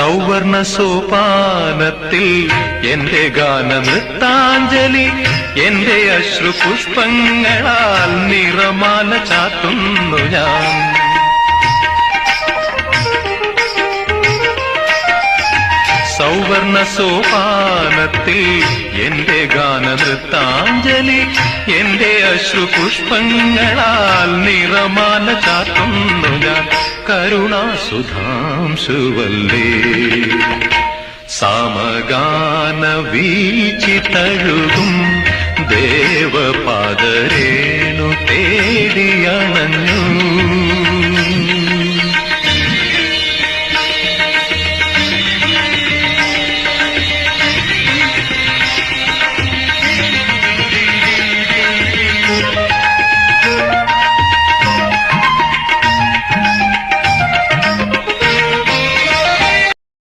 സൗവർണ സോപാനത്തിൽ എന്റെ ഗാന നൃത്താഞ്ജലി എന്റെ അശ്രുപുഷ്പങ്ങളാൽ നിറമാല ചാത്തുന്നു ഞാൻ. സൗവർണ സോപാനത്തിൽ എന്റെ ഗാന നൃത്താഞ്ജലി എന്റെ അശ്രുപുഷ്പങ്ങളാൽ നിറമാല ചാത്തുന്നു ഞാൻ. കരുണാസുധാംശുവല്ലേ? സാമഗാന വീചിതഴുകും തേടിയണഞ്ഞു